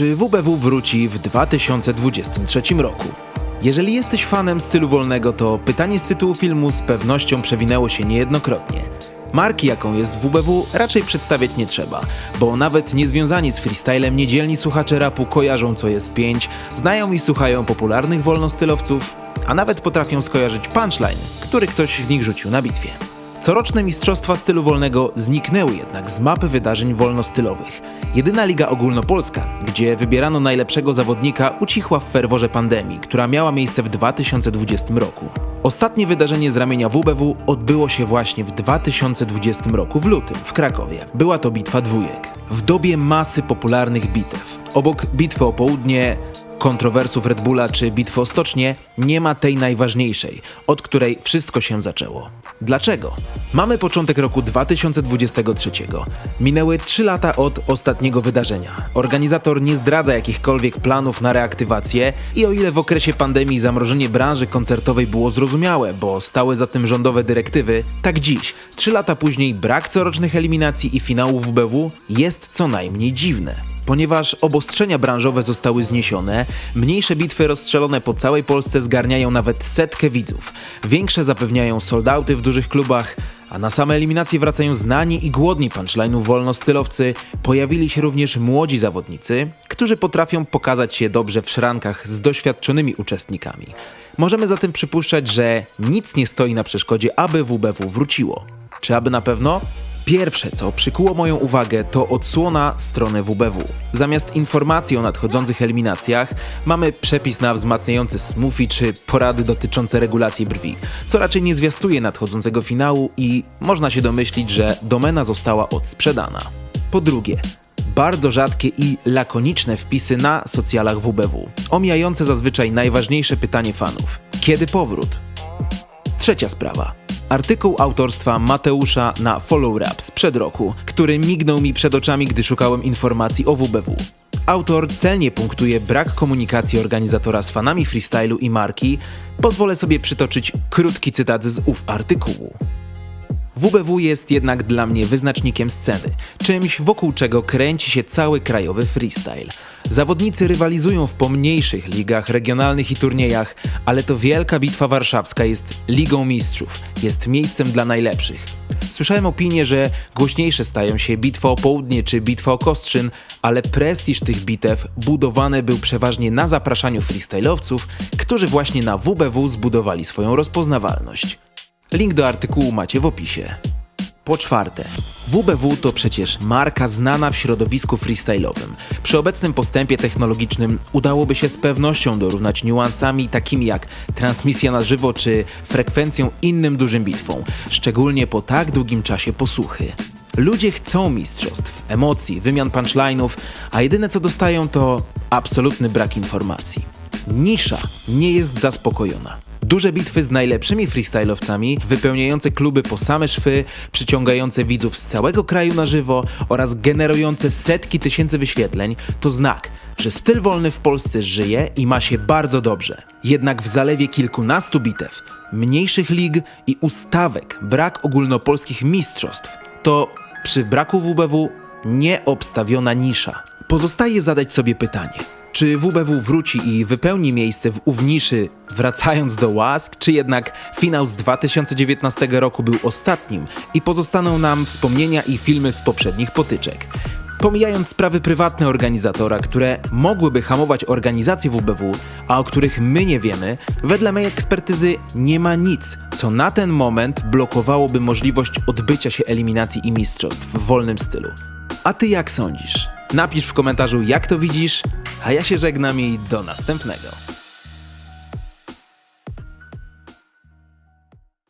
Czy WBW wróci w 2023 roku? Jeżeli jesteś fanem stylu wolnego, to pytanie z tytułu filmu z pewnością przewinęło się niejednokrotnie. Marki, jaką jest WBW, raczej przedstawiać nie trzeba, bo nawet niezwiązani z freestylem niedzielni słuchacze rapu kojarzą co jest pięć, znają i słuchają popularnych wolnostylowców, a nawet potrafią skojarzyć punchline, który ktoś z nich rzucił na bitwie. Coroczne mistrzostwa stylu wolnego zniknęły jednak z mapy wydarzeń wolnostylowych. Jedyna liga ogólnopolska, gdzie wybierano najlepszego zawodnika, ucichła w ferworze pandemii, która miała miejsce w 2020 roku. Ostatnie wydarzenie z ramienia WBW odbyło się właśnie w 2020 roku w lutym w Krakowie. Była to bitwa dwójek. W dobie masy popularnych bitew, obok bitwy o południe, kontrowersów Red Bulla czy bitwy o stocznie, nie ma tej najważniejszej, od której wszystko się zaczęło. Dlaczego? Mamy początek roku 2023. Minęły 3 lata od ostatniego wydarzenia. Organizator nie zdradza jakichkolwiek planów na reaktywację i o ile w okresie pandemii zamrożenie branży koncertowej było zrozumiałe, bo stały za tym rządowe dyrektywy, tak dziś, 3 lata później brak corocznych eliminacji i finałów WBW jest co najmniej dziwne. Ponieważ obostrzenia branżowe zostały zniesione, mniejsze bitwy rozstrzelone po całej Polsce zgarniają nawet setkę widzów. Większe zapewniają soldauty w dużych klubach, a na same eliminacje wracają znani i głodni punchline'ów wolnostylowcy. Pojawili się również młodzi zawodnicy, którzy potrafią pokazać się dobrze w szrankach z doświadczonymi uczestnikami. Możemy zatem przypuszczać, że nic nie stoi na przeszkodzie, aby WBW wróciło. Czy aby na pewno? Pierwsze, co przykuło moją uwagę, to odsłona strony WBW. Zamiast informacji o nadchodzących eliminacjach, mamy przepis na wzmacniający smoothie czy porady dotyczące regulacji brwi, co raczej nie zwiastuje nadchodzącego finału i można się domyślić, że domena została odsprzedana. Po drugie, bardzo rzadkie i lakoniczne wpisy na socjalach WBW, omijające zazwyczaj najważniejsze pytanie fanów: kiedy powrót? Trzecia sprawa. Artykuł autorstwa Mateusza na Follow Rap sprzed roku, który mignął mi przed oczami, gdy szukałem informacji o WBW. Autor celnie punktuje brak komunikacji organizatora z fanami freestylu i marki. Pozwolę sobie przytoczyć krótki cytat z ów artykułu. WBW jest jednak dla mnie wyznacznikiem sceny, czymś wokół czego kręci się cały krajowy freestyle. Zawodnicy rywalizują w pomniejszych ligach, regionalnych i turniejach, ale to wielka bitwa warszawska jest ligą mistrzów, jest miejscem dla najlepszych. Słyszałem opinię, że głośniejsze stają się bitwa o południe czy bitwa o Kostrzyn, ale prestiż tych bitew budowany był przeważnie na zapraszaniu freestylowców, którzy właśnie na WBW zbudowali swoją rozpoznawalność. Link do artykułu macie w opisie. Po czwarte, WBW to przecież marka znana w środowisku freestylowym. Przy obecnym postępie technologicznym udałoby się z pewnością dorównać niuansami takimi jak transmisja na żywo czy frekwencją innym dużym bitwom, szczególnie po tak długim czasie posłuchy. Ludzie chcą mistrzostw, emocji, wymian punchline'ów, a jedyne co dostają to absolutny brak informacji. Nisza nie jest zaspokojona. Duże bitwy z najlepszymi freestylowcami, wypełniające kluby po same szwy, przyciągające widzów z całego kraju na żywo oraz generujące setki tysięcy wyświetleń, to znak, że styl wolny w Polsce żyje i ma się bardzo dobrze. Jednak w zalewie kilkunastu bitew, mniejszych lig i ustawek, brak ogólnopolskich mistrzostw, to przy braku WBW nieobstawiona nisza. Pozostaje zadać sobie pytanie – czy WBW wróci i wypełni miejsce w ów niszy, wracając do łask, czy jednak finał z 2019 roku był ostatnim i pozostaną nam wspomnienia i filmy z poprzednich potyczek? Pomijając sprawy prywatne organizatora, które mogłyby hamować organizację WBW, a o których my nie wiemy, wedle mojej ekspertyzy nie ma nic, co na ten moment blokowałoby możliwość odbycia się eliminacji i mistrzostw w wolnym stylu. A ty jak sądzisz? Napisz w komentarzu, jak to widzisz, a ja się żegnam i do następnego.